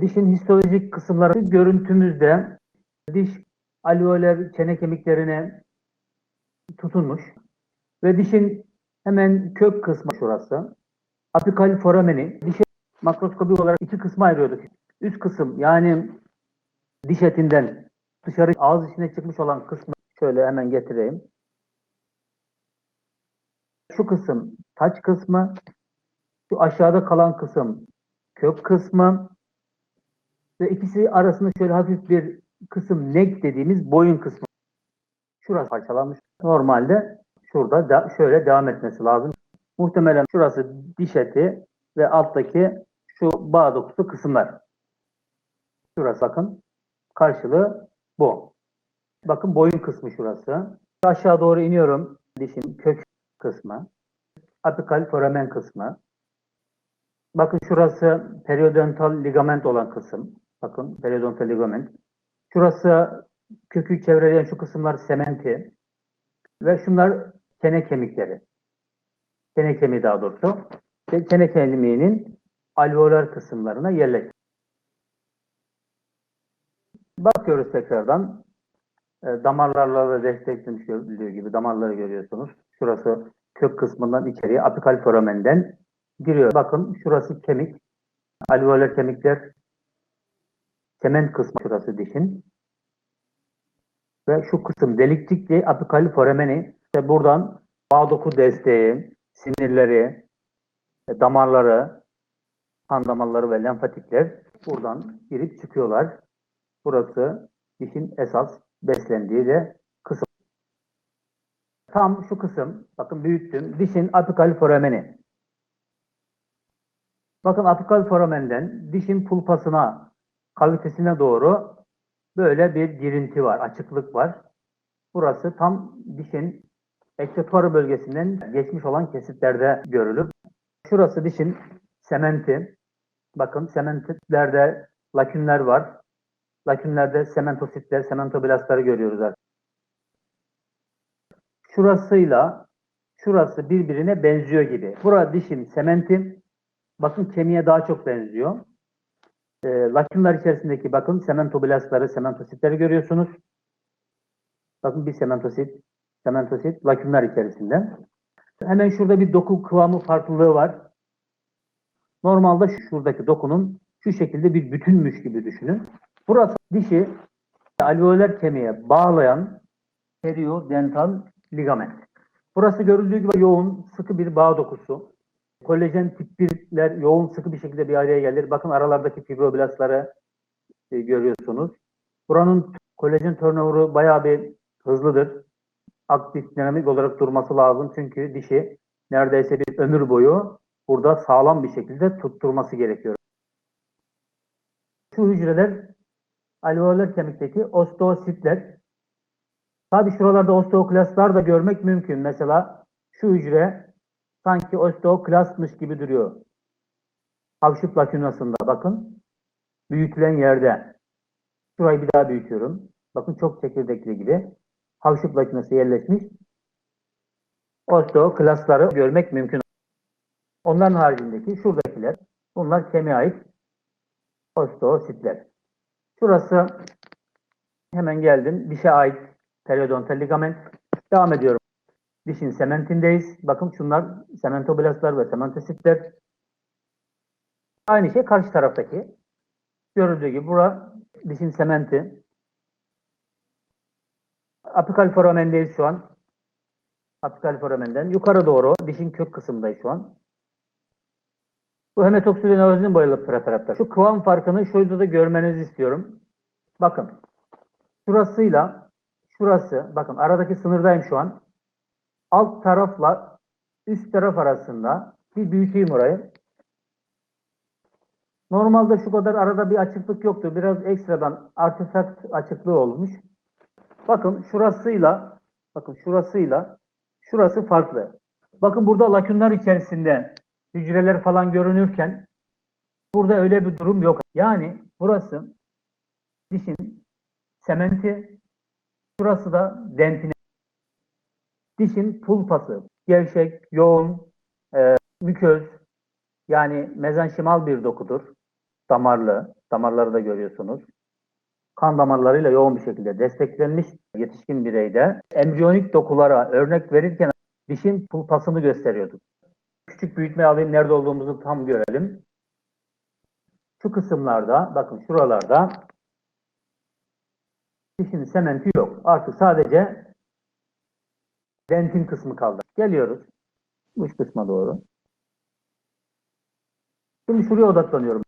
Dişin histolojik kısımları görüntümüzde diş alveoler çene kemiklerine tutunmuş ve dişin hemen kök kısmı şurası. Apikal forameni dişi makroskopik olarak iki kısma ayırıyorduk. Üst kısım yani diş etinden dışarı ağız içine çıkmış olan kısmı şöyle hemen getireyim. Şu kısım taç kısmı, şu aşağıda kalan kısım kök kısmı ve ikisi arasında şöyle hafif bir kısım nek dediğimiz boyun kısmı. Şurası parçalanmış. Normalde şurada da şöyle devam etmesi lazım. Muhtemelen şurası diş eti ve alttaki şu bağ dokusu kısımlar. Şurası bakın. Karşılığı bu. Bakın boyun kısmı şurası. Aşağı doğru iniyorum. Dişin kök kısmı. Apikal foramen kısmı. Bakın şurası periodontal ligament olan kısım. Bakın periodontal ligament. Şurası kökü çevreleyen şu kısımlar sementi. Ve şunlar çene kemikleri. Çene kemiği daha doğrusu. Ve çene kemiğinin alveolar kısımlarına yerleşir. Bakıyoruz tekrardan. E, damarlarla da desteklemiş görüldüğü gibi damarları görüyorsunuz. Şurası kök kısmından içeriye apikal foramenden giriyor. Bakın şurası kemik. Alveolar kemikler sement kısmı şurası dişin. Ve şu kısım delikçikli apikal forameni. İşte buradan bağ doku desteği, sinirleri, e, damarları, kan damarları ve lenfatikler buradan girip çıkıyorlar. Burası dişin esas beslendiği de kısım. Tam şu kısım, bakın büyüttüm, dişin apikal forameni. Bakın apikal foramenden dişin pulpasına, kavitesine doğru böyle bir girinti var, açıklık var. Burası tam dişin eksektuar bölgesinden geçmiş olan kesitlerde görülür. Şurası dişin sementi. Bakın sementitlerde lakünler var. Lakünlerde sementositler, sementoblastları görüyoruz artık. Şurasıyla şurası birbirine benziyor gibi. Burada dişin sementi. Bakın kemiğe daha çok benziyor. E, lakünler içerisindeki bakın sementoblastları, sementositleri görüyorsunuz. Bakın bir sementosit, sementosit lakünler içerisinde. Hemen şurada bir doku kıvamı farklılığı var. Normalde şuradaki dokunun şu şekilde bir bütünmüş gibi düşünün. Burası dişi alveolar kemiğe bağlayan periodental ligament. Burası görüldüğü gibi yoğun, sıkı bir bağ dokusu. Kolajen tip 1'ler yoğun, sıkı bir şekilde bir araya gelir. Bakın aralardaki fibroblastları e, görüyorsunuz. Buranın kolajen turnover'ı bayağı bir hızlıdır. Aktif, dinamik olarak durması lazım. Çünkü dişi neredeyse bir ömür boyu burada sağlam bir şekilde tutturması gerekiyor. Şu hücreler alveolar kemikteki osteositler. Tabi şuralarda osteoklastlar da görmek mümkün. Mesela şu hücre sanki osteoklastmış gibi duruyor. Havşıp lakünasında bakın. Büyütülen yerde. Şurayı bir daha büyütüyorum. Bakın çok çekirdekli gibi. Havşıp lakünası yerleşmiş. Osteoklastları görmek mümkün. Onların haricindeki şuradakiler bunlar kemiğe ait osteositler. Şurası hemen geldim. Dişe ait periodontal ligament. Devam ediyorum. Dişin sementindeyiz. Bakın şunlar sementoblastlar ve sementositler. Aynı şey karşı taraftaki. Görüldüğü gibi bura dişin sementi. Apikal foramendeyiz şu an. Apikal foramenden yukarı doğru dişin kök kısmındayız şu an. Bu hematoksilinerozin boyalı preparatlar. Şu kıvam farkını şurada da görmenizi istiyorum. Bakın. Şurasıyla şurası, bakın aradaki sınırdayım şu an. Alt tarafla üst taraf arasında bir büyüteyim orayı. Normalde şu kadar arada bir açıklık yoktu. Biraz ekstradan artefakt açıklığı olmuş. Bakın şurasıyla bakın şurasıyla şurası farklı. Bakın burada lakünler içerisinde hücreler falan görünürken burada öyle bir durum yok. Yani burası dişin sementi, şurası da dentine. Dişin pulpası, gevşek, yoğun, e, müköz, yani mezenşimal bir dokudur. Damarlı, damarları da görüyorsunuz. Kan damarlarıyla yoğun bir şekilde desteklenmiş yetişkin bireyde embriyonik dokulara örnek verirken dişin pulpasını gösteriyorduk. Küçük büyütme alayım nerede olduğumuzu tam görelim. Şu kısımlarda bakın şuralarda dişin sementi yok. Artık sadece dentin kısmı kaldı. Geliyoruz. Uç kısma doğru. Şimdi şuraya odaklanıyorum.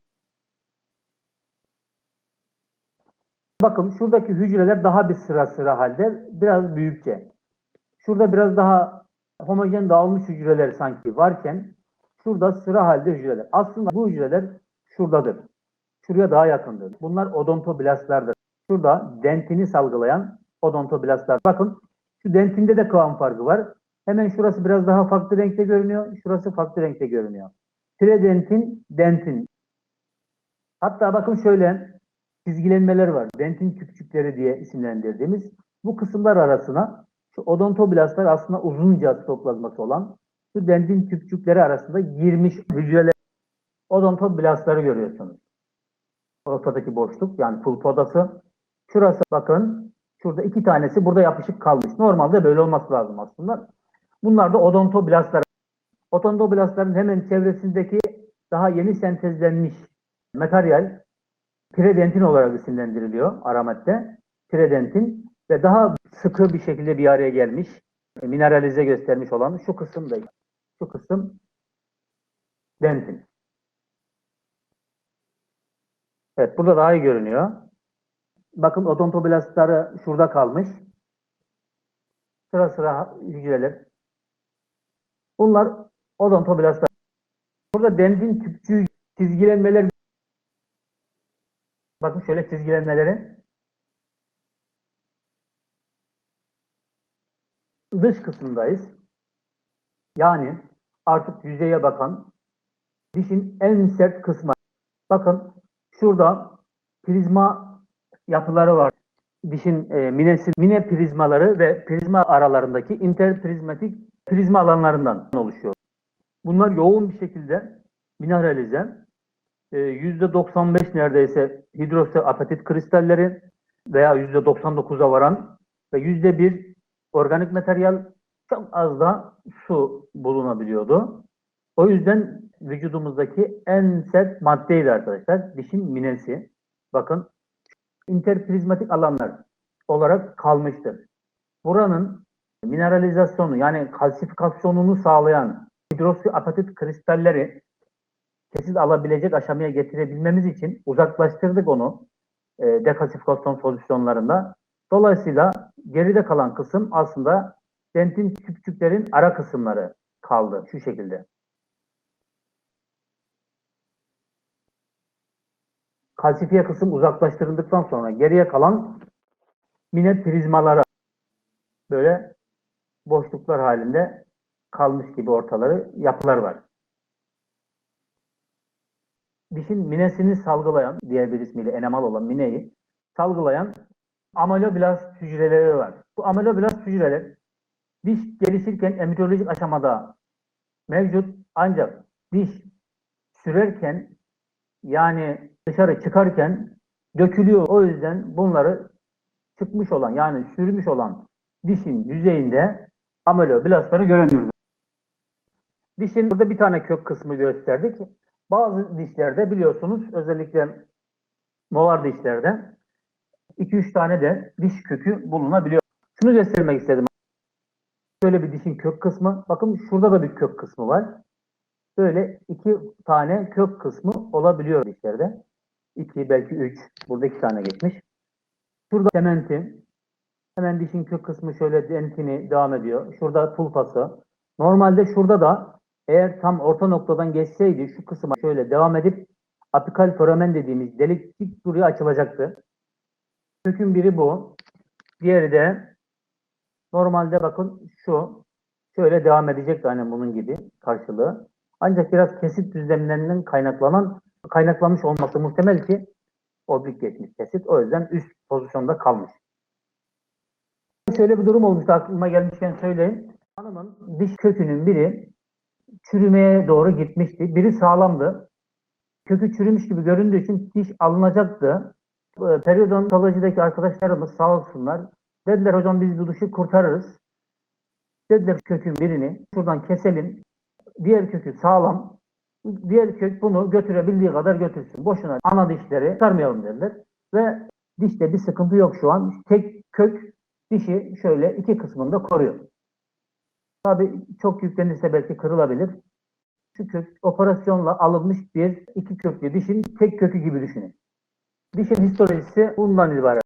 Bakın şuradaki hücreler daha bir sıra sıra halde biraz büyükçe. Şurada biraz daha homojen dağılmış hücreler sanki varken şurada sıra halde hücreler. Aslında bu hücreler şuradadır. Şuraya daha yakındır. Bunlar odontoblastlardır. Şurada dentini salgılayan odontoblastlar. Bakın şu dentinde de kıvam farkı var. Hemen şurası biraz daha farklı renkte görünüyor. Şurası farklı renkte görünüyor. Tridentin, dentin. Hatta bakın şöyle çizgilenmeler var. Dentin küpçükleri diye isimlendirdiğimiz bu kısımlar arasına şu odontoblastlar aslında uzunca sitoplazması olan şu dentin küpçükleri arasında girmiş hücreler odontoblastları görüyorsunuz. Ortadaki boşluk yani pulp odası. Şurası bakın şurada iki tanesi burada yapışık kalmış. Normalde böyle olması lazım aslında. Bunlar da odontoblastlar. Odontoblastların hemen çevresindeki daha yeni sentezlenmiş materyal tridentin olarak isimlendiriliyor aramadde. Tridentin ve daha sıkı bir şekilde bir araya gelmiş, mineralize göstermiş olan şu kısım da şu kısım dentin. Evet, burada daha iyi görünüyor. Bakın odontoblastları şurada kalmış. Sıra sıra hücreler. Bunlar odontoblastlar. Burada dentin tüpçüğü çizgilenmeler Bakın şöyle çizgilenmeleri. Dış kısımdayız. Yani artık yüzeye bakan dişin en sert kısmı. Bakın şurada prizma yapıları var. Dişin e, minesi, mine prizmaları ve prizma aralarındaki interprizmatik prizma alanlarından oluşuyor. Bunlar yoğun bir şekilde mineralize %95 neredeyse hidroksi apatit kristalleri veya %99'a varan ve %1 organik materyal çok az da su bulunabiliyordu. O yüzden vücudumuzdaki en sert maddeydi arkadaşlar. Dişin minesi. Bakın interprizmatik alanlar olarak kalmıştır. Buranın mineralizasyonu yani kalsifikasyonunu sağlayan hidroksi apatit kristalleri kesit alabilecek aşamaya getirebilmemiz için uzaklaştırdık onu e, dekasifikasyon solüsyonlarında. Dolayısıyla geride kalan kısım aslında dentin küpçüklerin ara kısımları kaldı şu şekilde. Kalsifiye kısım uzaklaştırıldıktan sonra geriye kalan mine prizmalara böyle boşluklar halinde kalmış gibi ortaları yapılar var dişin minesini salgılayan, diğer bir ismiyle enemal olan mineyi salgılayan ameloblast hücreleri var. Bu ameloblast hücreler diş gelişirken embriyolojik aşamada mevcut ancak diş sürerken yani dışarı çıkarken dökülüyor. O yüzden bunları çıkmış olan yani sürmüş olan dişin yüzeyinde ameloblastları göremiyoruz. Dişin burada bir tane kök kısmı gösterdik. Bazı dişlerde biliyorsunuz özellikle molar dişlerde 2-3 tane de diş kökü bulunabiliyor. Şunu göstermek istedim. Şöyle bir dişin kök kısmı. Bakın şurada da bir kök kısmı var. Böyle iki tane kök kısmı olabiliyor dişlerde. İki belki üç. Burada iki tane geçmiş. Şurada sementi. Hemen dişin kök kısmı şöyle dentini devam ediyor. Şurada tulpası. Normalde şurada da eğer tam orta noktadan geçseydi şu kısma şöyle devam edip apikal foramen dediğimiz delikçik buraya açılacaktı. Kökün biri bu. Diğeri de normalde bakın şu şöyle devam edecek aynen bunun gibi karşılığı. Ancak biraz kesit düzlemlerinden kaynaklanan kaynaklanmış olması muhtemel ki oblik geçmiş kesit. O yüzden üst pozisyonda kalmış. Şöyle bir durum olmuştu aklıma gelmişken söyleyeyim. Hanımın diş kökünün biri çürümeye doğru gitmişti. Biri sağlamdı. kökü çürümüş gibi göründüğü için diş alınacaktı. E, Periodontolojideki arkadaşlarımız sağ olsunlar. Dediler hocam biz bu dişi kurtarırız. Dediler kökün birini şuradan keselim. Diğer kökü sağlam. Diğer kök bunu götürebildiği kadar götürsün. Boşuna ana dişleri çıkarmayalım dediler. Ve dişte bir sıkıntı yok şu an. Tek kök dişi şöyle iki kısmında koruyor. Tabii çok yüklenirse belki kırılabilir. Şu kök operasyonla alınmış bir iki köklü dişin tek kökü gibi düşünün. Dişin histolojisi bundan ibaret.